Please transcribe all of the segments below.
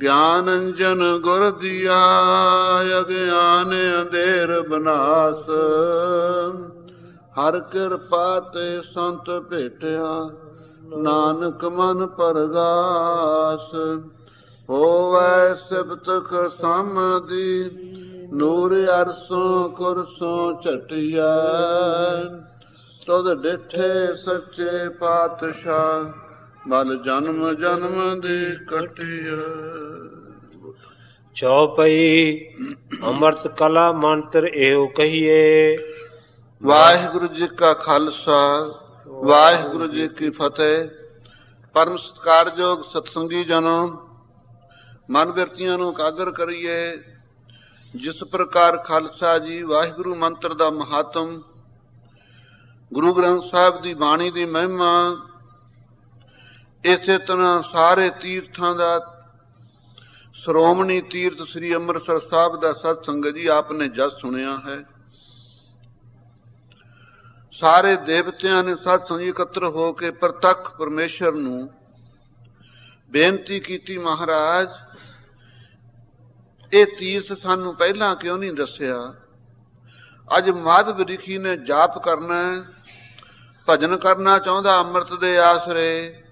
ਗਿਆਨ ਅੰਜਨ ਗੁਰ ਦੀਆ, ਅਗਿਆਨ ਅੰਧੇਰ ਬਨਾਸ। ਹਰ ਕਿਰਪਾ ਤੇ ਸੰਤ ਭੇਟਿਆ, ਨਾਨਕ ਮਨ ਪਰਗਾਸ। ਹੋਵੈ ਸਿਬਤਕ ਸਮਦੀ ਨੂਰ ਅਰਸੋਂ ਕੁਰਸੋਂ ਝਟਿਆ ਤਦ ਡਿਠੇ ਸੱਚੇ ਪਾਤਸ਼ਾਹ ਮਲ ਜਨਮ ਜਨਮ ਦੀ ਕਟਿਆ। ਚੌਪਈ ਅੰਮ੍ਰਿਤ ਕਲਾ ਮੰਤਰ ਇਹੋ ਕਹੀਏ। ਵਾਹਿਗੁਰੂ ਜੀ ਕਾ ਖਾਲਸਾ ਵਾਹਿਗੁਰੂ ਜੀ ਕੀ ਫਤਿਹ। ਪਰਮ ਸਤਿਕਾਰਯੋਗ ਸਤਸੰਗੀ ਜਨੋ ਮਨ ਬਿਰਤੀਆਂ ਨੂੰ ਕਾਗਰ ਕਰੀਏ। ਜਿਸ ਪ੍ਰਕਾਰ ਖਾਲਸਾ ਜੀ ਵਾਹਿਗੁਰੂ ਮੰਤਰ ਦਾ ਮਹਾਤਮ ਗੁਰੂ ਗ੍ਰੰਥ ਸਾਹਿਬ ਦੀ ਬਾਣੀ ਦੀ ਮਹਿਮਾ ਇਸੇ ਤਰ੍ਹਾਂ ਸਾਰੇ ਤੀਰਥਾਂ ਦਾ ਸ਼੍ਰੋਮਣੀ ਤੀਰਥ ਸ੍ਰੀ ਅੰਮ੍ਰਿਤਸਰ ਸਾਹਿਬ ਦਾ ਸਤ ਸੰਗਤ ਜੀ ਆਪਨੇ ਜਸ ਸੁਣਿਆ ਹੈ। ਸਾਰੇ ਦੇਵਤਿਆਂ ਨੇ ਸਤ ਸੰਗ ਇਕੱਤਰ ਹੋ ਕੇ ਪ੍ਰਤੱਖ ਪਰਮੇਸ਼ਰ ਨੂੰ ਬੇਨਤੀ ਕੀਤੀ, ਮਹਾਰਾਜ, ਇਹ ਤੀਰਥ ਸਾਨੂੰ ਪਹਿਲਾਂ ਕਿਉਂ ਨਹੀਂ ਦੱਸਿਆ? ਅੱਜ ਮਾਧਵ ਰਿਖੀ ਨੇ ਜਾਪ ਕਰਨਾ ਹੈ, ਭਜਨ ਕਰਨਾ ਚਾਹੁੰਦਾ ਅੰਮ੍ਰਿਤ ਦੇ ਆਸਰੇ।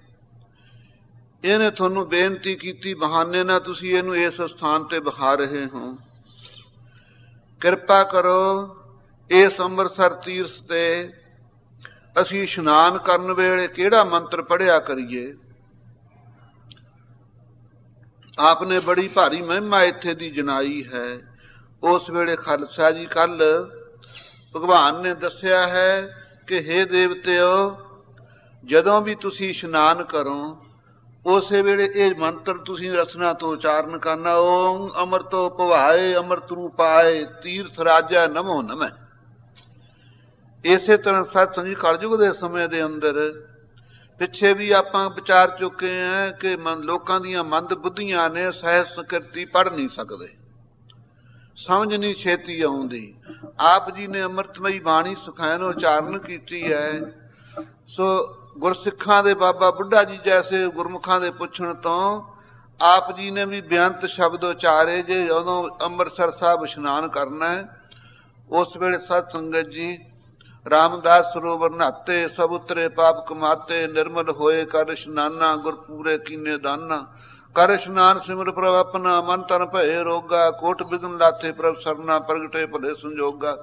ਇਹਨੇ ਤੁਹਾਨੂੰ ਬੇਨਤੀ ਕੀਤੀ, ਬਹਾਨੇ ਨਾਲ ਤੁਸੀਂ ਇਹਨੂੰ ਇਸ ਸਥਾਨ ਤੇ ਬਹਾ ਰਹੇ ਹੋ। ਕਿਰਪਾ ਕਰੋ, ਇਸ ਅੰਮ੍ਰਿਤਸਰ ਤੀਰਥ ਤੇ ਅਸੀਂ ਇਸ਼ਨਾਨ ਕਰਨ ਵੇਲੇ ਕਿਹੜਾ ਮੰਤਰ ਪੜਿਆ ਕਰੀਏ? ਆਪਨੇ ਬੜੀ ਭਾਰੀ ਮਹਿਮਾ ਇੱਥੇ ਦੀ ਜਨਾਈ ਹੈ। ਉਸ ਵੇਲੇ ਖਾਲਸਾ ਜੀ ਕੱਲ ਭਗਵਾਨ ਨੇ ਦੱਸਿਆ ਹੈ ਕਿ हे ਦੇਵਤਿਓ, ਜਦੋਂ ਵੀ ਤੁਸੀਂ ਇਸ਼ਨਾਨ ਕਰੋ ਉਸੇ ਵੇਲੇ ਇਹ ਮੰਤਰ ਤੁਸੀਂ ਰਸਨਾ ਤੋਂ ਉਚਾਰਨ ਕਰਨਾ ਓਮ ਅਮਰਤੋ ਭਵਾਏ ਅਮਰਤ ਰੂਪਾਏ, ਤੀਰਥ ਰਾਜਾ ਨਮੋ ਨਮੈ ਇਸੇ ਤਰ੍ਹਾਂ ਸਤ ਸੰਜੀ ਕਲਯੁਗ ਦੇ ਸਮੇਂ ਦੇ ਅੰਦਰ, ਪਿੱਛੇ ਵੀ ਆਪਾਂ ਵਿਚਾਰ ਚੁੱਕੇ ਆ ਕਿ ਮਨ ਲੋਕਾਂ ਦੀਆਂ ਮੰਦ ਬੁੱਧੀਆਂ ਨੇ ਸਹਿਜ ਸਕ੍ਰਿਤੀ ਪੜ ਨਹੀਂ ਸਕਦੇ। ਸਮਝ ਨਹੀਂ ਛੇਤੀ ਆਉਂਦੀ। ਆਪ ਜੀ ਨੇ ਅੰਮ੍ਰਿਤਮਈ ਬਾਣੀ ਸੁਖਾਇਨ ਉਚਾਰਨ ਕੀਤੀ ਹੈ। ਸੋ ਗੁਰਸਿੱਖਾਂ ਦੇ ਬਾਬਾ ਬੁੱਢਾ ਜੀ ਜੈਸੇ ਗੁਰਮੁਖਾਂ ਦੇ ਪੁੱਛਣ ਤੋਂ, ਆਪ ਜੀ ਨੇ ਵੀ ਬੇਅੰਤ ਸ਼ਬਦ ਉਚਾਰੇ ਜੇ ਜਦੋਂ ਅੰਮ੍ਰਿਤਸਰ ਸਾਹਿਬ ਇਸ਼ਨਾਨ ਕਰਨਾ ਹੈ। ਉਸ ਵੇਲੇ ਸਤ ਸੰਗਤ ਜੀ, ਰਾਮਦਾਸ ਸਰੋਵਰ ਨਹਾਤੇ, ਸਭ ਉਤਰੇ ਪਾਪ ਕਮਾਤੇ, ਨਿਰਮਲ ਹੋਏ ਕਰ ਇਸ਼ਨਾਨਾ ਗੁਰਪੂਰੇ ਕੀਨੇ ਦਾਨਾ। ਕਰ ਇਸ਼ਨਾਨ ਸਿਮਰ ਪ੍ਰਭ ਆਪਣਾ ਮਨ ਤਨ ਭਏ ਰੋਗਾ, ਕੋਟ ਬਿਗਨ ਲਾਤੇ ਪ੍ਰਭ ਸਰਨਾ ਪ੍ਰਗਟੇ ਭਲੇ ਸੰਜੋਗਾ।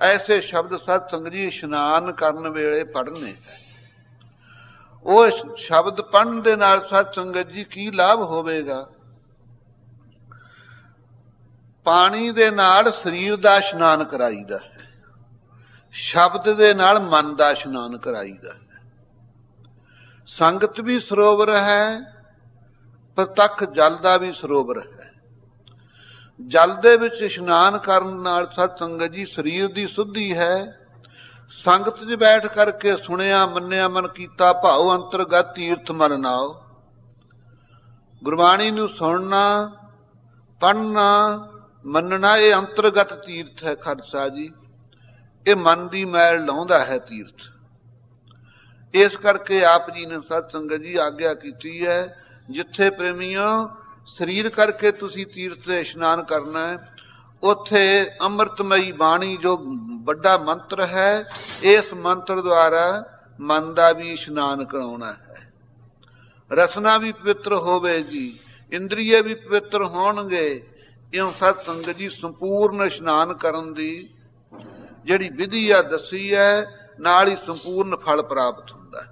ਐਸੇ ਸ਼ਬਦ ਸਤ ਸੰਗਤ ਜੀ ਇਸ਼ਨਾਨ ਕਰਨ ਵੇਲੇ ਪੜ੍ਹਨੇ। ਉਹ ਸ਼ਬਦ ਪੜਨ ਦੇ ਨਾਲ ਸਤ ਸੰਗਤ ਜੀ ਕੀ ਲਾਭ ਹੋਵੇਗਾ? ਪਾਣੀ ਦੇ ਨਾਲ ਸਰੀਰ ਦਾ ਇਸ਼ਨਾਨ ਕਰਾਈਦਾ ਹੈ। ਸ਼ਬਦ ਦੇ ਨਾਲ ਮਨ ਦਾ ਇਸ਼ਨਾਨ ਕਰਾਈਦਾ ਹੈ। ਸੰਗਤ ਵੀ ਸਰੋਵਰ ਹੈ, ਪ੍ਰਤੱਖ ਜਲ ਦਾ ਵੀ ਸਰੋਵਰ ਹੈ। ਜਲ ਦੇ ਵਿੱਚ ਇਸ਼ਨਾਨ ਕਰਨ ਨਾਲ ਸਤ ਸੰਗਤ ਜੀ ਸਰੀਰ ਦੀ ਸੁੱਧੀ ਹੈ। ਸੰਗਤ 'ਚ ਬੈਠ ਕਰਕੇ ਸੁਣਿਆ, ਮੰਨਿਆ, ਮਨ ਕੀਤਾ, ਭਾਉ ਅੰਤਰਗਤ ਤੀਰਥ ਮਨ ਨਾਓ ਗੁਰਬਾਣੀ ਨੂੰ ਸੁਣਨਾ ਪੜਨਾ ਮੰਨਣਾ, ਇਹ ਅੰਤਰਗਤ ਤੀਰਥ ਹੈ ਖਾਲਸਾ ਜੀ। ਇਹ ਮਨ ਦੀ ਮੈਲ ਲਾਉਂਦਾ ਹੈ ਤੀਰਥ। ਇਸ ਕਰਕੇ ਆਪ ਜੀ ਨੇ ਸਤ ਸੰਗਤ ਜੀ ਆਗਿਆ ਕੀਤੀ ਹੈ, ਜਿੱਥੇ ਪ੍ਰੇਮੀਆਂ ਸਰੀਰ ਕਰਕੇ ਤੁਸੀਂ ਤੀਰਥ ਤੇ ਇਸ਼ਨਾਨ ਕਰਨਾ ਹੈ, ਉੱਥੇ ਅੰਮ੍ਰਿਤਮਈ ਬਾਣੀ ਜੋ ਵੱਡਾ ਮੰਤਰ ਹੈ। ਇਸ ਮੰਤਰ ਦੁਆਰਾ ਮਨ ਦਾ ਵੀ ਇਸ਼ਨਾਨ ਕਰਾਉਣਾ ਹੈ। ਰਸਨਾ ਵੀ ਪਵਿੱਤਰ ਹੋਵੇਗੀ ਇੰਦਰੀਏ ਵੀ ਪਵਿੱਤਰ ਹੋਣਗੇ। ਇਉਂ ਸਤ ਸੰਗਤ ਜੀ ਸੰਪੂਰਨ ਇਸ਼ਨਾਨ ਕਰਨ ਦੀ ਜਿਹੜੀ ਵਿਧੀ ਆ ਦੱਸੀ ਹੈ, ਨਾਲ ਹੀ ਸੰਪੂਰਨ ਫਲ ਪ੍ਰਾਪਤ ਹੁੰਦਾ ਹੈ।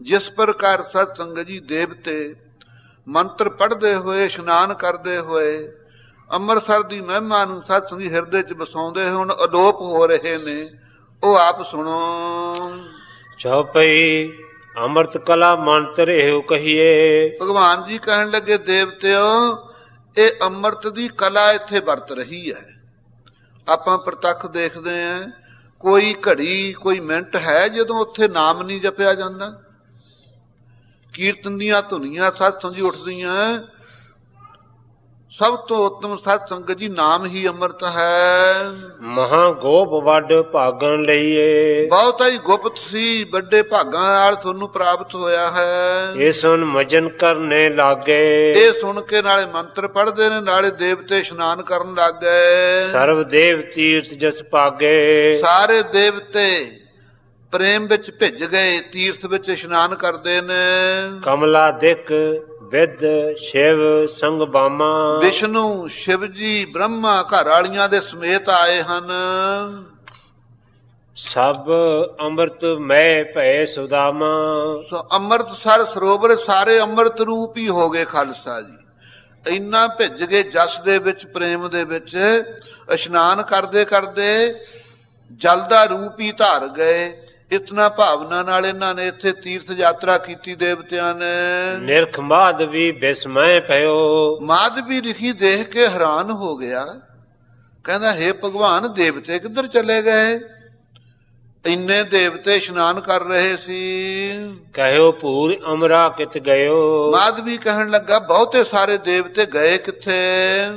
ਜਿਸ ਪ੍ਰਕਾਰ ਸਤ ਸੰਗਤ ਜੀ ਦੇਵਤੇ ਮੰਤਰ ਪੜ੍ਹਦੇ ਹੋਏ, ਇਸ਼ਨਾਨ ਕਰਦੇ ਹੋਏ ਅੰਮ੍ਰਿਤਸਰ ਦੀ ਮਹਿਮਾ ਨੂੰ ਸਤ ਸੰਗਤ ਜੀ ਹਿਰਦੇ 'ਚ ਵਸਾਉਂਦੇ ਹੁਣ ਅਲੋਪ ਹੋ ਰਹੇ ਨੇ। ਉਹ ਆਪ ਸੁਣੋ। ਚੌਪਈ ਅੰਮ੍ਰਿਤ ਕਲਾ ਮੰਤਰ ਇਹੋ ਕਹੀਏ। ਭਗਵਾਨ ਜੀ ਕਹਿਣ ਲੱਗੇ ਦੇਵਤਿਓ ਇਹ ਅੰਮ੍ਰਿਤ ਦੀ ਕਲਾ ਇੱਥੇ ਵਰਤ ਰਹੀ ਹੈ। ਆਪਾਂ ਪ੍ਰਤੱਖ ਦੇਖਦੇ ਆਂ ਕੋਈ ਘੜੀ ਕੋਈ ਮਿੰਟ ਹੈ ਜਦੋਂ ਉੱਥੇ ਨਾਮ ਨਹੀਂ ਜਪਿਆ ਜਾਂਦਾ। ਕੀਰਤਨ ਦੀਆਂ ਧੁਨੀਆਂ ਸਤ ਸੰਜੀ ਉੱਠਦੀਆਂ ਸਭ ਤੋਂ ਉੱਤਮ ਸਤ ਸੰਗਤ ਜੀ ਨਾਮ ਹੀ ਅੰਮ੍ਰਿਤ ਹੈ। ਮਹਾ ਗੋਪ ਵੱਡ ਭਾਗਣ ਲਈਏ। ਬਹੁਤਾ ਹੀ ਗੁਪਤ ਸੀ ਵੱਡੇ ਭਾਗਾਂ ਨਾਲ ਤੁਹਾਨੂੰ ਪ੍ਰਾਪਤ ਹੋਇਆ ਹੈ। ਇਹ ਸੁਨ ਮਜਨ ਕਰਨੇ ਲਾਗੇ। ਇਹ ਸੁਣ ਕੇ ਨਾਲੇ ਮੰਤਰ ਪੜ੍ਹਦੇ ਨੇ ਨਾਲੇ ਦੇਵਤੇ ਇਸ਼ਨਾਨ ਕਰਨ ਲੱਗ। ਗਏ ਸਰਵ ਦੇਵ ਤੀਰਥ ਜਸ ਪਾਗੇ। ਸਾਰੇ ਦੇਵਤੇ ਪ੍ਰੇਮ ਵਿੱਚ ਭਿੱਜ ਗਏ ਤੀਰਥ ਵਿੱਚ ਇਸ਼ਨਾਨ ਕਰਦੇ ਨੇ। ਕਮਲਾ ਦਿਕ ਵਿਦ ਸ਼ਿਵ ਸੰਗ ਬਾਮਾ। ਵਿਸ਼ਨੂੰ ਸ਼ਿਵ ਜੀ ਬ੍ਰਹਮਾ ਘਰ ਵਾਲੀਆਂ ਦੇ ਸਮੇਤ ਆਏ ਹਨ। ਸਭ ਅੰਮ੍ਰਿਤ ਮੈਂ ਭੈ ਸੁਦਾਮਾ। ਸੋ ਅੰਮ੍ਰਿਤਸਰ ਸਰੋਵਰ ਸਾਰੇ ਅੰਮ੍ਰਿਤ ਰੂਪ ਹੀ ਹੋ ਗਏ ਖਾਲਸਾ ਜੀ। ਇੰਨਾ ਭਿੱਜ ਗਏ ਜਸ ਦੇ ਵਿੱਚ ਪ੍ਰੇਮ ਦੇ ਵਿੱਚ ਇਸ਼ਨਾਨ ਕਰਦੇ ਕਰਦੇ ਜਲ ਦਾ ਰੂਪ ਹੀ ਧਾਰ ਗਏ। ਇਤਨਾ ਭਾਵਨਾ ਨਾਲ ਇਹਨਾਂ ਨੇ ਇੱਥੇ ਤੀਰਥ ਯਾਤਰਾ ਕੀਤੀ ਦੇਵਤਿਆਂ ਨੇ। ਨਿਰਖ ਮਾਧਵੀ ਬਿਸਮੈ ਭਇਓ। ਮਾਧਵੀ ਰਿਖੀ ਦੇਖ ਕੇ ਹੈਰਾਨ ਹੋ ਗਿਆ। ਕਹਿੰਦਾ ਹੇ ਭਗਵਾਨ ਦੇਵਤੇ ਕਿੱਧਰ ਚਲੇ ਗਏ? ਇੰਨੇ ਦੇਵਤੇ ਇਸ਼ਨਾਨ ਕਰ ਰਹੇ ਸੀ। ਕਹਿਓ ਭੂਰ ਅਮਰਾ ਕਿਤ ਗਇਓ? ਮਾਧਵੀ ਕਹਿਣ ਲੱਗਾ ਬਹੁਤੇ ਸਾਰੇ ਦੇਵਤੇ ਗਏ ਕਿੱਥੇ?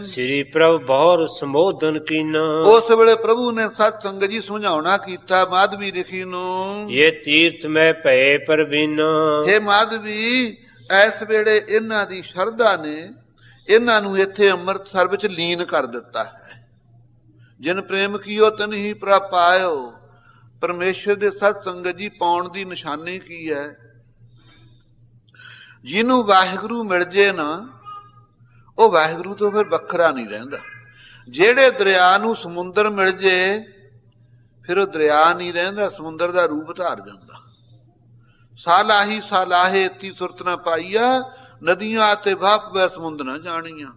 ਸ੍ਰੀ ਪ੍ਰਭ ਬਹੁਰ ਸੰਬੋਧਨ ਕੀਨਾ। ਉਸ ਵੇਲੇ ਪ੍ਰਭੂ ਨੇ ਸਤ ਸੰਗਤ ਜੀ ਸਮਝਾਉਣਾ ਕੀਤਾ ਮਾਧਵੀ ਰਿਖੀ ਨੂੰ। ਇਹ ਤੀਰਥ ਮੈਂ ਭੈ ਪਰਬੀਨਾ ਹੇ ਮਾਧਵੀ ਇਸ ਵੇਲੇ ਇਹਨਾਂ ਦੀ ਸ਼ਰਧਾ ਨੇ ਇਹਨਾਂ ਨੂੰ ਇੱਥੇ ਅੰਮ੍ਰਿਤਸਰ ਵਿੱਚ ਲੀਨ ਕਰ ਦਿੱਤਾ ਹੈ। ਜਿਨ ਪ੍ਰੇਮ ਕੀਓ ਤਨ ਹੀ ਪ੍ਰਭ ਪਾਇਓ। ਪਰਮੇਸ਼ਰ ਦੇ ਸਤ ਸੰਗਤ ਜੀ ਪਾਉਣ ਦੀ ਨਿਸ਼ਾਨੀ ਕੀ ਹੈ? ਜਿਹਨੂੰ ਵਾਹਿਗੁਰੂ ਮਿਲ ਜੇ ਨਾ, ਉਹ ਵਾਹਿਗੁਰੂ ਤੋਂ ਫਿਰ ਵੱਖਰਾ ਨਹੀਂ ਰਹਿੰਦਾ। ਜਿਹੜੇ ਦਰਿਆ ਨੂੰ ਸਮੁੰਦਰ ਮਿਲ ਜੇ ਫਿਰ ਉਹ ਦਰਿਆ ਨਹੀਂ ਰਹਿੰਦਾ, ਸਮੁੰਦਰ ਦਾ ਰੂਪ ਧਾਰ ਜਾਂਦਾ। ਸਾਲਾਹੀ ਸਾਲਾਹੇ ਤੀ ਸੁਰਤ ਨਾ ਪਾਈਆ, ਨਦੀਆਂ ਤੇ ਵਾਪ ਵੈ ਸਮੁੰਦ ਨਾ ਜਾਣੀਆਂ।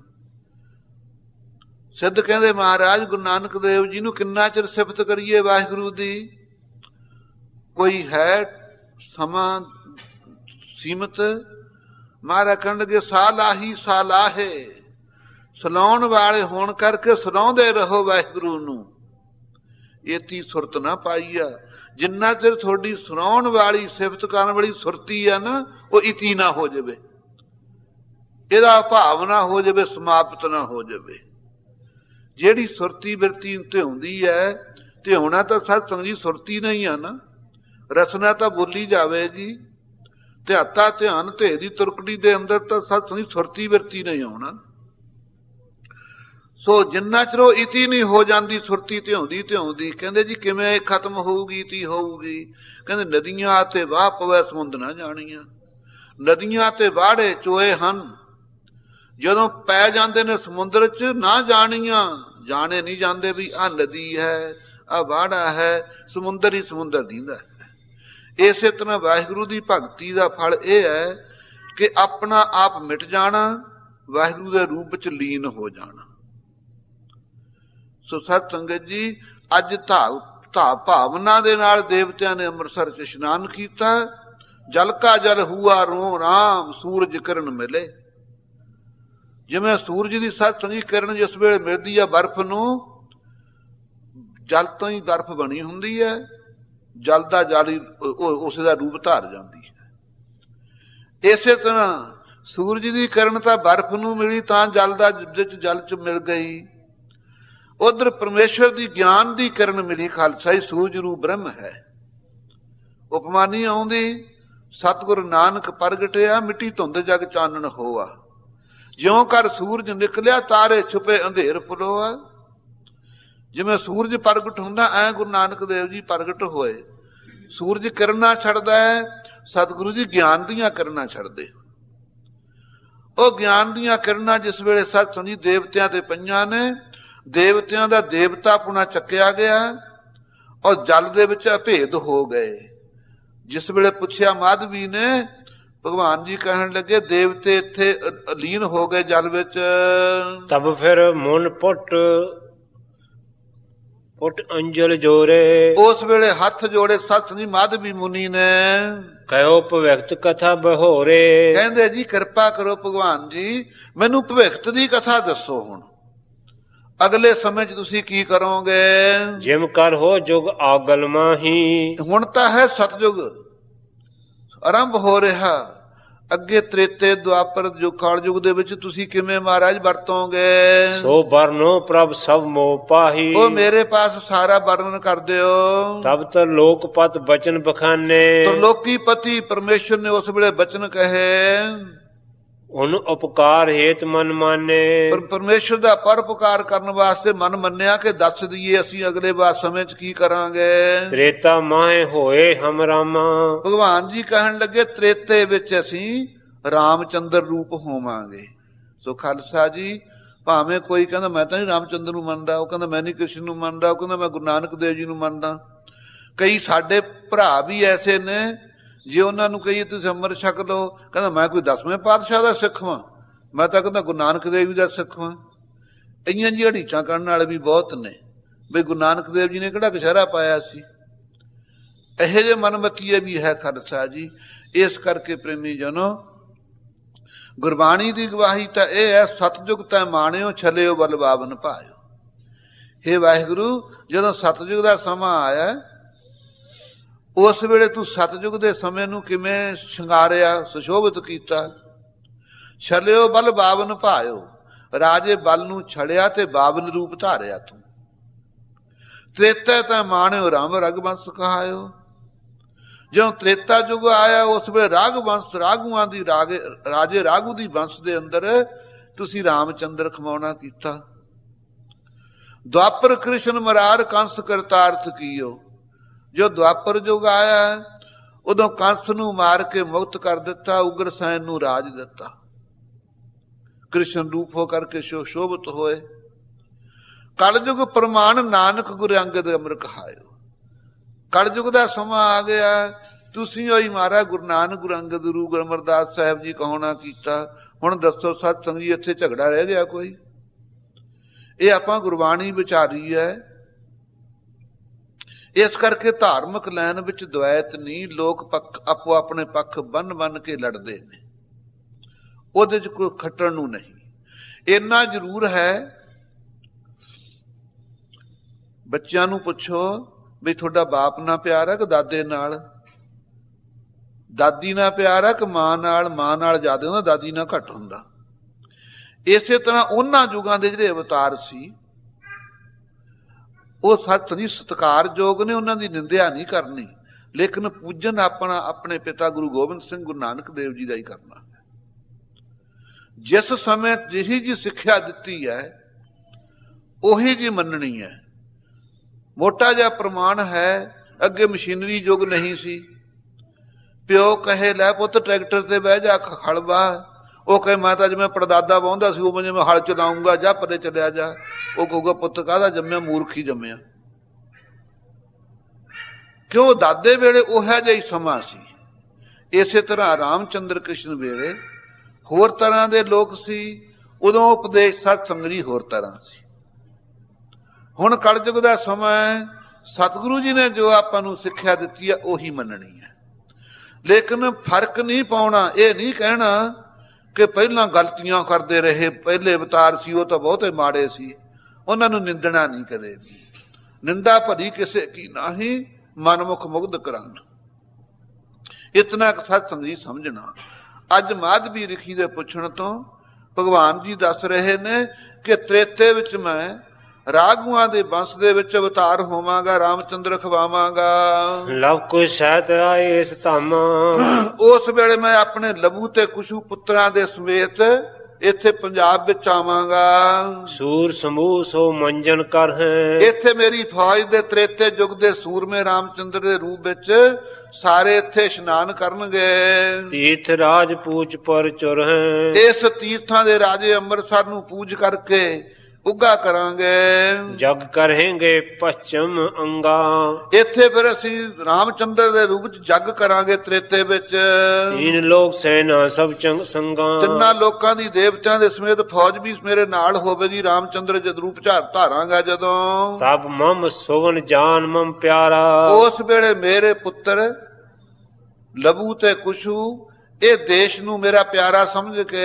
ਸਿੱਧ ਕਹਿੰਦੇ ਮਹਾਰਾਜ, ਗੁਰੂ ਨਾਨਕ ਦੇਵ ਜੀ ਨੂੰ ਕਿੰਨਾ ਚਿਰ ਸਿਫਤ ਕਰੀਏ ਵਾਹਿਗੁਰੂ ਦੀ? ਕੋਈ ਹੈ ਸਮਾਂ ਸੀਮਤ? ਮਹਾਰਾ ਕਹਿੰਦੇ ਸਾਲਾਹੀ ਸਾਲਾਹੇ। ਸਲਾਉਣ ਵਾਲੇ ਹੋਣ ਕਰਕੇ ਸਲਾਉਂਦੇ ਰਹੋ ਵਾਹਿਗੁਰੂ ਨੂੰ। ਇਤੀ ਸੁਰਤ ਨਾ ਪਾਈ ਆ। ਜਿੰਨਾ ਚਿਰ ਤੁਹਾਡੀ ਸੁਣਾਉਣ ਵਾਲੀ, ਸਿਫਤ ਕਰਨ ਵਾਲੀ ਸੁਰਤੀ ਆ ਨਾ, ਉਹ ਇਤੀ ਨਾ ਹੋ ਜਾਵੇ। ਇਹਦਾ ਭਾਵ ਨਾ ਹੋ ਜਾਵੇ, ਸਮਾਪਤ ਨਾ ਹੋ ਜਾਵੇ। ਜਿਹੜੀ ਸੁਰਤੀ ਬਿਰਤੀ ਤੇ ਹੁੰਦੀ ਹੈ ਤੇ ਹੋਣਾ ਤਾਂ ਸਤ ਸੰਗ ਜੀ ਸੁਰਤੀ ਨਹੀਂ ਆ ਨਾ। ਰਸਨਾ ਤਾਂ ਬੋਲੀ ਜਾਵੇ ਜੀ। ਧਿਆਤਾ ਧਿਆਨ ਧੇ ਦੀ ਤੁਰਕੜੀ ਦੇ ਅੰਦਰ ਤਾਂ ਸਤ ਸੰਗ ਸੁਰਤੀ ਬਿਰਤੀ ਨਹੀਂ ਆਉਣਾ। ਸੋ ਜਿੰਨਾ ਚਿਰ ਉਹ ਇਤੀ ਨਹੀਂ ਹੋ ਜਾਂਦੀ, ਸੁਰਤੀ ਧਿਆਉਂਦੀ ਧਿਉਂਦੀ, ਕਹਿੰਦੇ ਜੀ ਕਿਵੇਂ ਇਹ ਖਤਮ ਹੋਊਗੀ ਤੀ ਹੋਊਗੀ। ਕਹਿੰਦੇ ਨਦੀਆਂ ਤੇ ਵਾਹ ਪਵੇ, ਸਮੁੰਦ ਨਾ ਜਾਣੀਆਂ। ਨਦੀਆਂ ਤੇ ਬਾੜੇ ਚੋਏ ਹਨ। ਜਦੋਂ ਪੈ ਜਾਂਦੇ ਨੇ ਸਮੁੰਦਰ 'ਚ, ਨਾ ਜਾਣੀਆਂ। ਜਾਣੇ ਨਹੀਂ ਜਾਂਦੇ ਵੀ ਆ ਨਦੀ ਹੈ ਆ ਬਾੜਾ ਹੈ, ਸਮੁੰਦਰ ਹੀ ਸਮੁੰਦਰ ਦਿੰਦਾ ਇਸੇ ਤਰ੍ਹਾਂ ਵਾਹਿਗੁਰੂ ਦੀ ਭਗਤੀ ਦਾ ਫਲ ਇਹ ਹੈ ਕਿ ਆਪਣਾ ਆਪ ਮਿਟ ਜਾਣਾ, ਵਾਹਿਗੁਰੂ ਦੇ ਰੂਪ ਵਿੱਚ ਲੀਨ ਹੋ ਜਾਣਾ। ਸੋ ਸਤ ਸੰਗਤ ਜੀ, ਅੱਜ ਧਾ ਧਾ ਭਾਵਨਾ ਦੇ ਨਾਲ ਦੇਵਤਿਆਂ ਨੇ ਅੰਮ੍ਰਿਤਸਰ 'ਚ ਇਸ਼ਨਾਨ ਕੀਤਾ। ਜਲ ਕਾ ਜਲ ਹੁਆ ਰੋ ਰਾਮ, ਸੂਰਜ ਕਿਰਨ ਮਿਲੇ। ਜਿਵੇਂ ਸੂਰਜ ਦੀ ਸਤ ਸੰਗੀ ਕਿਰਨ ਜਿਸ ਵੇਲੇ ਮਿਲਦੀ ਆ ਬਰਫ਼ ਨੂੰ, ਜਲ ਤੋਂ ਹੀ ਬਰਫ਼ ਬਣੀ ਹੁੰਦੀ ਹੈ। ਜਲ ਦਾ ਜਲ ਹੀ ਉਸ ਦਾ ਰੂਪ ਧਾਰ ਜਾਂਦੀ ਹੈ। ਇਸੇ ਤਰ੍ਹਾਂ ਸੂਰਜ ਦੀ ਕਿਰਨ ਤਾਂ ਬਰਫ਼ ਨੂੰ ਮਿਲੀ ਤਾਂ ਜਲ ਦਾ ਵਿੱਚ ਜਲ ਚ ਮਿਲ ਗਈ। ਉਧਰ ਪਰਮੇਸ਼ਵਰ ਦੀ ਗਿਆਨ ਦੀ ਕਿਰਨ ਮਿਲੀ, ਖਾਲਸਾ ਹੀ ਸੂਰਜ ਰੂਪ ਬ੍ਰਹਮ ਹੈ। ਉਪਮਾ ਨਹੀਂ ਆਉਂਦੀ, ਸਤਿਗੁਰ ਨਾਨਕ ਪ੍ਰਗਟਿਆ, ਮਿੱਟੀ ਧੁੰਦ ਜਗ ਚਾਨਣ ਹੋਆ। ਜਿਉਂ ਕਰ ਸੂਰਜ ਨਿਕਲਿਆ, ਤਾਰੇ ਛੁਪੇ ਅੰਧੇਰ ਪੁਲੋਆ ਜਿਵੇਂ ਸੂਰਜ ਪ੍ਰਗਟ ਹੁੰਦਾ, ਐ ਗੁਰੂ ਨਾਨਕ ਦੇਵ ਜੀ ਪ੍ਰਗਟ ਹੋਏ। ਸੂਰਜ ਕਿਰਨਾਂ ਛੱਡਦਾ ਹੈ, ਸਤਿਗੁਰੂ ਜੀ ਗਿਆਨ ਦੀਆਂ ਕਿਰਨਾਂ ਛੱਡਦੇ। ਉਹ ਗਿਆਨ ਦੀਆਂ ਕਿਰਨਾਂ ਜਿਸ ਵੇਲੇ ਸਤ ਸੰਜੀ ਦੇਵਤਿਆਂ ਤੇ ਪਈਆਂ ਨੇ, ਦੇਵਤਿਆਂ ਦਾ ਦੇਵਤਾ ਪੁਣਾ ਚੱਕਿਆ ਗਿਆ, ਔਰ ਜਲ ਦੇ ਵਿੱਚ ਅਭੇਦ ਹੋ ਗਏ। ਜਿਸ ਵੇਲੇ ਪੁੱਛਿਆ ਮਾਧਵੀ ਨੇ, ਭਗਵਾਨ ਜੀ ਕਹਿਣ ਲੱਗੇ, ਦੇਵਤੇ ਇੱਥੇ ਅ- ਅਲੀਨ ਹੋ ਗਏ ਜਲ ਵਿੱਚ। ਤਬ ਫਿਰ ਮਨ ਪੁੱਟ ਪੁੱਟ ਅੰਜਲ ਜੋਰੇ। ਉਸ ਵੇਲੇ ਹੱਥ ਜੋੜੇ ਸਤ ਸੰਜੀ ਮਾਧਵੀ ਮੁਨੀ ਨੇ। ਕਹਿਓ ਭਵਿਖਤ ਕਥਾ ਬਹੋਰੇ। ਕਹਿੰਦੇ ਜੀ ਕਿਰਪਾ ਕਰੋ ਭਗਵਾਨ ਜੀ ਮੈਨੂੰ ਭਵਿੱਖਤ ਦੀ ਕਥਾ ਦੱਸੋ ਹੁਣ। ਅਗਲੇ ਸਮੇਂ 'ਚ ਤੁਸੀਂ ਕੀ ਕਰੋਗੇ? ਜਿਮ ਕਰ ਹੋ ਜੁਗ ਆਗਲ ਮਾਹੀ। ਹੁਣ ਤਾਂ ਹੈ ਸਤਜੁਗ ਆਰੰਭ ਹੋ ਰਿਹਾ। ਅੱਗੇ ਤ੍ਰੇਤੇ ਦੁਆਪਰ ਜੋ ਕਾਲ ਯੁਗ ਦੇ ਵਿੱਚ ਤੁਸੀਂ ਕਿਵੇਂ ਮਹਾਰਾਜ ਵਰਤੋਗੇ? ਸੋ ਵਰਨੋ ਪ੍ਰਭ ਸਭ ਮੋਹ ਪਾਹੀ। ਉਹ ਮੇਰੇ ਪਾਸ ਸਾਰਾ ਵਰਣਨ ਕਰ ਦਿਓ। ਤਬ ਤ ਲੋਕਪਤ ਬਚਨ ਬਖਾਨੇ। ਤਰਲੋਕੀ ਪਤੀ ਪਰਮੇਸ਼ਰ ਨੇ ਉਸ ਵੇਲੇ ਬਚਨ ਕਹੇ। ਉਹਨ ਉਪਕਾਰ ਹੇਤ ਮਨ ਮਾਨੇ। ਪਰ ਪਰਮੇਸ਼ਰ ਦਾ ਪਰਪਕਾਰ ਕਰਨ ਵਾਸਤੇ ਮਨ ਮੰਨਿਆ ਕਿ ਦੱਸ ਦਈਏ ਅਸੀਂ ਅਗਲੇ ਬਾਅਦ ਸਮੇਂ 'ਚ ਕੀ ਕਰਾਂਗੇ? ਤ੍ਰੇਤਾ ਮਾਹੇ ਹੋਏ ਹਮ ਰਾਮਾ। ਭਗਵਾਨ ਜੀ ਕਹਿਣ ਲੱਗੇ ਤ੍ਰੇਤੇ ਵਿੱਚ ਅਸੀਂ ਰਾਮਚੰਦਰ ਰੂਪ ਹੋਵਾਂਗੇ। ਸੋ ਖਾਲਸਾ ਜੀ ਭਾਵੇਂ ਕੋਈ ਕਹਿੰਦਾ ਮੈਂ ਤਾਂ ਨਹੀਂ ਰਾਮਚੰਦਰ ਨੂੰ ਮੰਨਦਾ ਉਹ ਕਹਿੰਦਾ ਮੈਂ ਨਹੀਂ ਕ੍ਰਿਸ਼ਨ ਨੂੰ ਮੰਨਦਾ ਉਹ ਕਹਿੰਦਾ ਮੈਂ ਗੁਰੂ ਨਾਨਕ ਦੇਵ ਜੀ ਨੂੰ ਮੰਨਦਾ। ਕਈ ਸਾਡੇ ਭਰਾ ਵੀ ਐਸੇ ਨੇ ਜੇ ਉਹਨਾਂ ਨੂੰ ਕਹੀਏ ਤੁਸੀਂ ਅੰਮ੍ਰਿਤ ਛਕ ਲਓ, ਕਹਿੰਦਾ ਮੈਂ ਕੋਈ ਦਸਵੇਂ ਪਾਤਸ਼ਾਹ ਦਾ ਸਿੱਖ ਵਾਂ। ਮੈਂ ਤਾਂ ਕਹਿੰਦਾ ਗੁਰੂ ਨਾਨਕ ਦੇਵ ਜੀ ਦਾ ਸਿੱਖ ਵਾਂ। ਇੰਨੀਆਂ ਜੀ ਅੜੀਚਾਂ ਕਰਨ ਵਾਲੇ ਵੀ ਬਹੁਤ ਨੇ। ਬਈ ਗੁਰੂ ਨਾਨਕ ਦੇਵ ਜੀ ਨੇ ਕਿਹੜਾ ਕਸ਼ਹਿਰਾ ਪਾਇਆ ਸੀ? ਇਹੋ ਜਿਹੇ ਮਨਮਤੀਏ ਵੀ ਹੈ ਖਾਲਸਾ ਜੀ। ਇਸ ਕਰਕੇ ਪ੍ਰੇਮੀ ਜਨੋ, ਗੁਰਬਾਣੀ ਦੀ ਗਵਾਹੀ ਤਾਂ ਇਹ ਹੈ ਸਤਜੁਗ ਤੈ ਮਾਣਿਓ, ਛਲਿਓ ਬਲਬਾਵਨ ਪਾਇਓ ਹੇ ਵਾਹਿਗੁਰੂ, ਜਦੋਂ ਸਤਜੁਗ ਦਾ ਸਮਾਂ ਆਇਆ ਉਸ ਵੇਲੇ ਤੂੰ ਸਤਜੁਗ ਦੇ ਸਮੇਂ ਨੂੰ ਕਿਵੇਂ ਸ਼ਿੰਗਾਰਿਆ, ਸੁਸ਼ੋਭਿਤ ਕੀਤਾ? ਛਲਿਓ ਬਲ ਬਾਵਨ ਭਾਇਓ, ਰਾਜੇ ਬਲ ਨੂੰ ਛੜਿਆ ਤੇ ਬਾਵਨ ਰੂਪ ਧਾਰਿਆ ਤੂੰ। ਤ੍ਰੇਤਾ ਤਾਂ ਮਾਣਿਓ ਰਾਮ ਰਗਵੰਸ ਕਹਾਇਓ। ਜਦੋਂ ਤ੍ਰੇਤਾ ਯੁਗ ਆਇਆ, ਉਸ ਵੇਲੇ ਰਾਗ ਵੰਸ਼ ਰਾਗੂਆਂ ਦੀ ਰਾਗੇ, ਰਾਜੇ ਰਾਗੂ ਦੀ ਵੰਸ਼ ਦੇ ਅੰਦਰ ਤੁਸੀਂ ਰਾਮਚੰਦਰ ਖਮਾਉਣਾ ਕੀਤਾ। ਦੁਆਪਰ ਕ੍ਰਿਸ਼ਨ ਮਰਾਰ ਕੰਸ ਕਰਤਾਰਥ ਕੀਓ। ਜੋ ਦੁਆਪਰ ਯੁਗ ਆਇਆ ਉਦੋਂ ਕੰਸ ਨੂੰ ਮਾਰ ਕੇ ਮੁਕਤ ਕਰ ਦਿੱਤਾ, ਉਗਰ ਸੈਨ ਨੂੰ ਰਾਜ ਦਿੱਤਾ। ਕ੍ਰਿਸ਼ਨ ਰੂਪ ਹੋ ਕਰਕੇ ਸ਼ੋਭਤ ਹੋਏ। ਕਲਯੁਗ ਪ੍ਰਮਾਣ ਨਾਨਕ ਗੁਰ ਅੰਗਦ ਅਮਰ ਕਹਾਇਓ ਕਲਯੁਗ ਦਾ ਸਮਾਂ ਆ ਗਿਆ ਤੁਸੀਂ ਹੋਈ ਮਾਰਾ ਗੁਰੂ ਨਾਨਕ ਗੁਰੂ ਅੰਗਦ ਗੁਰੂ ਗੁਰੂ ਅਮਰਦਾਸ ਸਾਹਿਬ ਜੀ ਕਹੋਣਾ ਕੀਤਾ। ਹੁਣ ਦੱਸੋ, ਸਤ ਸੰਗ ਜੀ, ਇੱਥੇ ਝਗੜਾ ਰਹਿ ਗਿਆ ਕੋਈ? ਇਹ ਆਪਾਂ ਗੁਰਬਾਣੀ ਵਿਚਾਰੀ ਹੈ। ਇਸ ਕਰਕੇ ਧਾਰਮਿਕ ਲਾਈਨ ਵਿੱਚ ਦੁਆਇਤ ਨਹੀਂ, ਲੋਕ ਪੱਖ ਆਪੋ ਆਪਣੇ ਪੱਖ ਬੰਨ ਬੰਨ ਕੇ ਲੜਦੇ ਨੇ। ਉਹਦੇ 'ਚ ਕੋਈ ਖੱਟਣ ਨੂੰ ਨਹੀਂ। ਇੰਨਾ ਜ਼ਰੂਰ ਹੈ, ਬੱਚਿਆਂ ਨੂੰ ਪੁੱਛੋ ਵੀ ਤੁਹਾਡਾ ਬਾਪ ਨਾਲ ਪਿਆਰ ਹੈ ਕਿ ਦਾਦੇ ਨਾਲ? ਦਾਦੀ ਨਾਲ ਪਿਆਰ ਹੈ ਕਿ ਮਾਂ ਨਾਲ? ਮਾਂ ਨਾਲ ਜ਼ਿਆਦਾ ਹੁੰਦਾ, ਦਾਦੀ ਨਾਲ ਘੱਟ ਹੁੰਦਾ। ਇਸੇ ਤਰ੍ਹਾਂ ਉਹਨਾਂ ਯੁਗਾਂ ਦੇ ਜਿਹੜੇ ਅਵਤਾਰ ਸੀ ਉਹ ਸੱਚ ਦੀ ਸਤਿਕਾਰਯੋਗ ਨੇ, ਉਹਨਾਂ ਦੀ ਨਿੰਦਿਆ ਨਹੀਂ ਕਰਨੀ। ਲੇਕਿਨ ਪੂਜਨ ਆਪਣਾ, ਆਪਣੇ ਪਿਤਾ ਗੁਰੂ ਗੋਬਿੰਦ ਸਿੰਘ, ਗੁਰੂ ਨਾਨਕ ਦੇਵ ਜੀ ਦਾ ਹੀ ਕਰਨਾ ਹੈ। ਜਿਸ ਸਮੇਂ ਜਿਹੀ ਜੀ ਸਿੱਖਿਆ ਦਿੱਤੀ ਹੈ, ਉਹੀ ਜੀ ਮੰਨਣੀ ਹੈ। ਮੋਟਾ ਜਿਹਾ ਪ੍ਰਮਾਣ ਹੈ, ਅੱਗੇ ਮਸ਼ੀਨਰੀ ਯੁੱਗ ਨਹੀਂ ਸੀ। ਪਿਓ ਕਹੇ, ਲੈ ਪੁੱਤ, ਟਰੈਕਟਰ ਤੇ ਬਹਿ ਜਾ ਖਲਵਾ। ਉਹ ਕਹੇ, ਮੈਂ ਤਾਂ ਜਿਵੇਂ ਪੜਦਾਦਾ ਵਾਹੁੰਦਾ ਸੀ ਉਹ ਜਿਵੇਂ ਹਲ ਚਲਾਉਂਗਾ ਜਾਂ ਪਰੇ ਚਲਿਆ ਜਾ। ਉਹ ਕਹੂਗਾ, ਪੁੱਤ, ਕਾਹਦਾ ਜੰਮਿਆ? ਮੂਰਖੀ ਜੰਮਿਆ। ਕਿਉਂ? ਦਾਦੇ ਵੇਲੇ ਉਹ ਜਿਹਾ ਹੀ ਸਮਾਂ ਸੀ। ਇਸੇ ਤਰ੍ਹਾਂ ਰਾਮਚੰਦਰ ਕ੍ਰਿਸ਼ਨ ਵੇਲੇ ਹੋਰ ਤਰ੍ਹਾਂ ਦੇ ਲੋਕ ਸੀ, ਉਦੋਂ ਉਪਦੇਸ਼ ਸਤ ਸੰਗਰੀ ਹੋਰ ਤਰ੍ਹਾਂ ਸੀ। ਹੁਣ ਕਲਯੁਗ ਦਾ ਸਮਾਂ ਸਤਿਗੁਰੂ ਜੀ ਨੇ ਜੋ ਆਪਾਂ ਨੂੰ ਸਿੱਖਿਆ ਦਿੱਤੀ ਹੈ, ਉਹੀ ਮੰਨਣੀ ਹੈ। ਲੇਕਿਨ ਫ਼ਰਕ ਨਹੀਂ ਪਾਉਣਾ, ਇਹ ਨਹੀਂ ਕਹਿਣਾ ਕਿ ਪਹਿਲਾਂ ਗਲਤੀਆਂ ਕਰਦੇ ਰਹੇ, ਪਹਿਲੇ ਅਵਤਾਰ ਸੀ, ਉਹ ਤਾਂ ਬਹੁਤੇ ਮਾੜੇ ਸੀ। ਉਹਨਾਂ ਨੂੰ ਨਿੰਦਣਾ ਨਹੀਂ ਕਦੇ ਵੀ ਨਿੰਦਾ ਭਰੀ ਕਿਸੇ ਕੀ ਨਹੀਂ, ਮਨਮੁਖ ਮੁਗਧ ਕਰਨ। ਇਤਨਾ ਕਥਾ ਸੰਗੀ ਸਮਝਣਾ। ਅੱਜ ਮਾਧਵੀ ਰਖੀ ਦੇ ਪੁੱਛਣ ਤੋਂ ਭਗਵਾਨ ਜੀ ਦੱਸ ਰਹੇ ਨੇ ਕਿ ਤ੍ਰੇਤੇ ਵਿੱਚ ਮੈਂ ਰਾਗੂਆਂ ਦੇ ਬੰਸ ਦੇ ਵਿੱਚ ਅਵਤਾਰ ਹੋਵਾਂਗਾ ਰਾਮਚੰਦਰ ਖਵਾਵਾਂਗਾ। ਲਵ ਕੁ ਸਹਿਤ ਆਏ ਇਸ ਧਮ। ਉਸ ਵੇਲੇ ਮੈਂ ਆਪਣੇ ਲਬੂ ਤੇ ਕੁਸ਼ੂ ਪੁੱਤਰਾਂ ਦੇ ਸਮੇਤ ਇੱਥੇ ਪੰਜਾਬ ਵਿੱਚ ਆਵਾਂਗਾ। ਸੂਰ ਸਮੂਹ ਸੋ ਮੰਜਨ ਕਰ ਹੈ। ਇੱਥੇ ਮੇਰੀ ਫੌਜ ਦੇ ਤ੍ਰੇਤੇ ਯੁੱਗ ਦੇ ਸੂਰਮੇ ਰਾਮਚੰਦਰ ਦੇ ਰੂਪ ਵਿੱਚ ਸਾਰੇ ਇੱਥੇ ਇਸ਼ਨਾਨ ਕਰਨਗੇ। ਤੀਰਥ ਰਾਜ ਪੂਜ ਪਰ ਚੁਰ ਹੈ। ਇਸ ਤੀਰਥਾਂ ਦੇ ਰਾਜੇ ਅੰਮ੍ਰਿਤਸਰ ਨੂੰ ਪੂਜ ਕਰਕੇ ਉੱਗਾ ਕਰਾਂਗੇ। ਜਗ ਕਰਹਿੰਗੇ ਪਛਮ ਅੰਗਾ। ਇੱਥੇ ਫਿਰ ਅਸੀਂ ਰਾਮਚੰਦਰ ਦੇ ਰੂਪ ਵਿੱਚ ਜੱਗ ਕਰਾਂਗੇ ਤ੍ਰੇਤੇ ਵਿੱਚ। ਤੀਨ ਲੋਕ ਸੈਨਾ ਸਭ ਚੰਗ ਸੰਗਾ। ਤਿੰਨਾਂ ਲੋਕਾਂ ਦੀ ਦੇਵਤਿਆਂ ਦੇ ਸਮੇਤ ਫੌਜ ਵੀ ਮੇਰੇ ਨਾਲ ਹੋਵੇਗੀ। ਰਾਮਚੰਦਰ ਜਦ ਰੂਪ ਝਾਰ ਧਾਰਾਂਗਾ ਜਦੋਂ। ਤਬ ਮਮ ਸੋਵਨ ਜਾਨ ਮਮ ਪਿਆਰਾ। ਉਸ ਵੇਲੇ ਮੇਰੇ ਪੁੱਤਰ ਲਬੂ ਤੇ ਕੁਸ਼ੂ ਇਹ ਦੇਸ਼ ਨੂੰ ਮੇਰਾ ਪਿਆਰਾ ਸਮਝ ਕੇ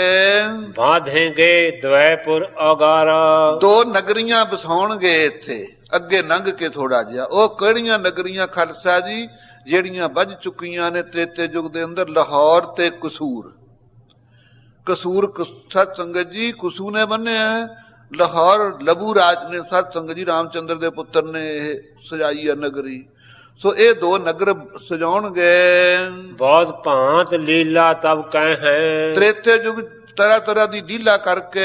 ਬਾਧੇਂਗੇ ਦਵੈਪੁਰ ਅਗਾਰਾ ਦੋ ਨਗਰੀਆਂ ਵਸਾਉਣਗੇ ਇੱਥੇ। ਅੱਗੇ ਲੰਘ ਕੇ ਥੋੜਾ ਜਿਹਾ। ਉਹ ਕਿਹੜੀਆਂ ਨਗਰੀਆਂ ਖਾਲਸਾ ਜੀ? ਜਿਹੜੀਆਂ ਵੱਜ ਚੁੱਕੀਆਂ ਨੇ ਤ੍ਰੇਤੇ ਯੁੱਗ ਦੇ ਅੰਦਰ ਲਾਹੌਰ ਤੇ ਕਸੂਰ। ਕਸੂਰ ਸਤ ਸੰਗਤ ਜੀ ਕੁਸੂ ਨੇ ਬੰਨਿਆ। ਲਾਹੌਰ ਲਬੂ ਰਾਜ ਨੇ ਸਤ ਸੰਗਤ ਜੀ ਰਾਮਚੰਦਰ ਦੇ ਪੁੱਤਰ ਨੇ ਇਹ ਸਜਾਈ ਹੈ ਨਗਰੀ। ਸੋ ਇਹ ਦੋ ਨਗਰ ਸਜਾਉਣਗੇ। ਬਹੁਤ ਭਾਂਤ ਲੀਲਾ ਤਬ ਕਹਿ ਹੈ। ਤ੍ਰੇਤੇ ਯੁਗ ਤਰ੍ਹਾਂ ਤਰ੍ਹਾਂ ਦੀ ਢੀਲਾ ਕਰਕੇ।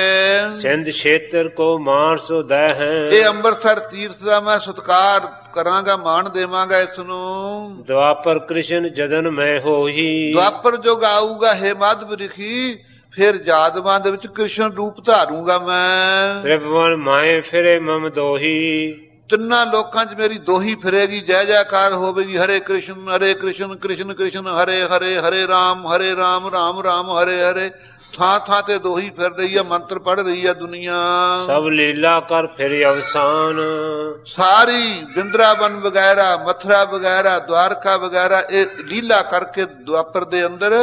ਸਿੰਧ ਖੇਤਰ ਕੋ ਮਾਨ ਸੋ ਦੈ ਹੈ। ਇਹ ਅੰਮ੍ਰਿਤਸਰ ਤੀਰਥ ਦਾ ਮੈਂ ਸਤਕਾਰ ਕਰਾਂਗਾ ਮਾਣ ਦੇਵਾਂਗਾ ਇਸ ਨੂੰ ਦਵਾਪਰ ਕ੍ਰਿਸ਼ਨ ਜਦਨ ਮੈਂ ਹੋਈ ਦੁਆਪਰ ਜੁਗ ਆਊਗਾ ਹੇ ਮਦ ਰਿਖੀ ਫਿਰ ਜਾਦਵਾਂ ਦੇ ਵਿੱਚ ਕ੍ਰਿਸ਼ਨ ਰੂਪ ਧਾਰੂੰਗਾ ਮੈਂ। ਤ੍ਰਿਭਵਨ ਮਾਏ ਫਿਰੇ ਮਮ ਦੋਹੀ। ਤਿੰਨਾਂ ਲੋਕਾਂ 'ਚ ਮੇਰੀ ਦੋਹੀ ਫਿਰੇਗੀ ਜੈ ਜੈਕਾਰ ਹੋਵੇਗੀ ਹਰੇ ਕ੍ਰਿਸ਼ਨ ਹਰੇ ਕ੍ਰਿਸ਼ਨ ਕ੍ਰਿਸ਼ਨ ਕ੍ਰਿਸ਼ਨ ਹਰੇ ਹਰੇ ਹਰੇ ਰਾਮ ਹਰੇ ਰਾਮ ਰਾਮ ਰਾਮ ਹਰੇ ਹਰੇ। ਥਾਂ ਥਾਂ ਤੇ ਦੋਹੀ ਫਿਰ ਰਹੀ ਹੈ ਮੰਤਰ ਪੜ ਰਹੀ ਹੈ ਦੁਨੀਆ। ਸਭ ਲੀਲਾ ਕਰ ਫਿਰ ਅਵਸਾਨ। ਸਾਰੀ ਬਿੰਦਰਾਵਨ ਵਗੈਰਾ ਮਥੁਰਾ ਵਗੈਰਾ ਦਵਾਰਕਾ ਵਗੈਰਾ ਇਹ ਲੀਲਾ ਕਰਕੇ ਦੁਆਪਰ ਦੇ ਅੰਦਰ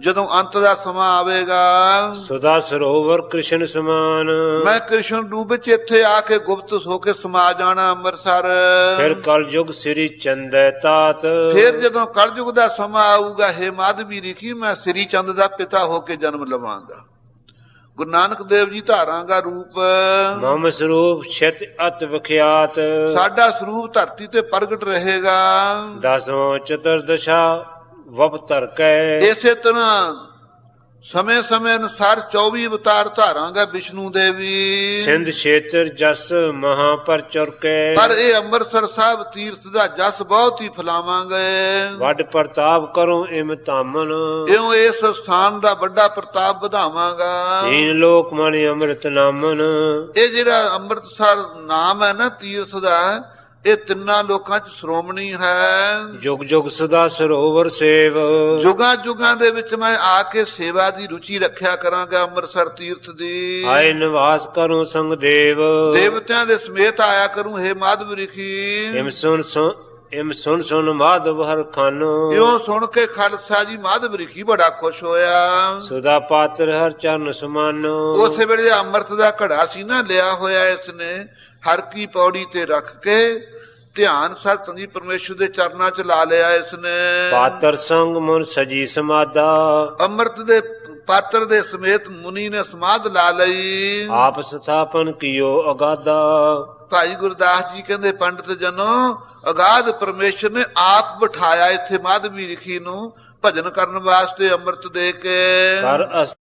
ਜਦੋਂ ਅੰਤ ਦਾ ਸਮਾਂ ਆਵੇਗਾ। ਸੁਦਾ ਸਰੋਵਰ ਕ੍ਰਿਸ਼ਨ ਸਮਾਨ। ਮੈਂ ਕ੍ਰਿਸ਼ਨ ਰੂਪ ਵਿੱਚ ਇੱਥੇ ਆ ਕੇ ਗੁਪਤ ਹੋ ਕੇ ਸਮਾ ਜਾਣਾ ਅੰਮ੍ਰਿਤਸਰ। ਫਿਰ ਕਲ ਯੁਗ ਸ੍ਰੀ ਚੰਦੈ ਤਾਤ। ਫਿਰ ਜਦੋਂ ਕਲਯੁਗ ਦਾ ਸਮਾਂ ਆਊਗਾ ਹੇ ਮਾਧਵੀ ਰਿਖੀ ਮੈਂ ਸ੍ਰੀ ਚੰਦ ਦਾ ਪਿਤਾ ਹੋ ਕੇ ਜਨਮ ਲਵਾਂਗਾ। ਗੁਰੂ ਨਾਨਕ ਦੇਵ ਜੀ ਧਾਰਾਂਗਾ ਰੂਪ। ਮਮ ਸਰੂਪ ਛਿਤ ਅਤ ਵਿਖਿਆਤ। ਸਾਡਾ ਸਰੂਪ ਧਰਤੀ ਤੇ ਪ੍ਰਗਟ ਰਹੇਗਾ। ਦਸਵਾਂ ਚਤੁਰਦਸ਼ਾ ਵਪਤਰ ਕੈ ਇਸੇ ਤਰ੍ਹਾਂ ਸਮੇਂ ਸਮੇਂ ਅਨੁਸਾਰ 24 ਅਵਤਾਰ ਧਾਰਾਂਗਾ ਵਿਸ਼ਨੂੰ ਦੇਵੀ। ਸਿੰਧ ਖੇਤਰ ਜਸ ਮਹਾ ਪਰ ਚੁਰਕੈ। ਪਰ ਇਹ ਅੰਮ੍ਰਿਤਸਰ ਸਾਹਿਬ ਤੀਰਥ ਦਾ ਜਸ ਬਹੁਤ ਹੀ ਫਲਾਵਾਂਗੇ। ਵੱਡ ਪ੍ਰਤਾਪ ਕਰੋ ਇਮ ਤਾਮਨ ਇਉਂ ਇਸ ਸਥਾਨ ਦਾ ਵੱਡਾ ਪ੍ਰਤਾਪ ਵਧਾਵਾਂਗਾ। ਤੀਨ ਲੋਕ ਮਨ ਅੰਮ੍ਰਿਤ ਨਾਮਨ। ਇਹ ਜਿਹੜਾ ਅੰਮ੍ਰਿਤਸਰ ਨਾਮ ਹੈ ਨਾ ਤੀਰਥ ਦਾ ਇਹ ਤਿੰਨਾਂ ਲੋਕਾਂ 'ਚ ਸ਼੍ਰੋਮਣੀ ਹੈ। ਜੁਗ ਜੁਗ ਸਦਾ ਸਰੋਵਰ ਸੇਵ। ਜੁਗਾਂ ਜੁਗਾਂ ਦੇ ਵਿੱਚ ਮੈਂ ਆ ਕੇ ਸੇਵਾ ਦੀ ਰੁਚੀ ਰੱਖਿਆ ਕਰਾਂਗਾ ਅੰਮ੍ਰਿਤਸਰ ਤੀਰਥ ਦੀ। ਆਏ ਨਿਵਾਸ ਕਰੋ ਸੰਗ ਦੇਵ। ਦੇਵਤਿਆਂ ਦੇ ਸਮੇਤ ਆਇਆ ਕਰੂੰ ਹੇ ਮਾਧਵ ਰਿਖੀ। ਇਮ ਸੁਨ ਸੁਨ ਇਮ ਸੁਨ ਸੁਨ ਮਾਧਵ ਹਰ ਖਾਨੋ। ਇਉਂ ਸੁਣ ਕੇ ਖਾਲਸਾ ਜੀ ਮਾਧਵ ਰਿਖੀ ਬੜਾ ਖੁਸ਼ ਹੋਇਆ। ਸੁਦਾ ਪਾਤਰ ਹਰ ਚਰਨ ਸਮਾਨੋ। ਉਸੇ ਵੇਲੇ ਅੰਮ੍ਰਿਤ ਦਾ ਘੜਾ ਸੀ ਨਾ ਲਿਆ ਹੋਇਆ ਇਸਨੇ ਹਰ ਕੀ ਪੌੜੀ ਤੇ ਰੱਖ ਕੇ ਧਿਆਨ ਸਤਿ ਜੀ ਪਰਮੇਸ਼ਰ ਦੇ ਚਰਨਾਂ 'ਚ ਲਾ ਲਿਆ ਇਸਨੇ। ਪਾਤਰ ਸੰਗ ਮਨ ਸਜੀ ਸਮਾਦਾ। ਅੰਮ੍ਰਿਤ ਦੇ ਪਾਤਰ ਦੇ ਸਮੇਤ ਮੁਨੀ ਨੇ ਸਮਾਧ ਲਾ ਲਈ। ਆਪ ਸਥਾਪਨ ਕੀਓ ਅਗਾਦਾ। ਭਾਈ ਗੁਰਦਾਸ ਜੀ ਕਹਿੰਦੇ ਪੰਡਤ ਜਨੋ ਅਗਾਧ ਪਰਮੇਸ਼ਰ ਨੇ ਆਪ ਬਿਠਾਇਆ ਇੱਥੇ ਮਾਧਵੀ ਰਿਖੀ ਨੂੰ ਭਜਨ ਕਰਨ ਵਾਸਤੇ ਅੰਮ੍ਰਿਤ ਦੇ ਕੇ। ਕਰ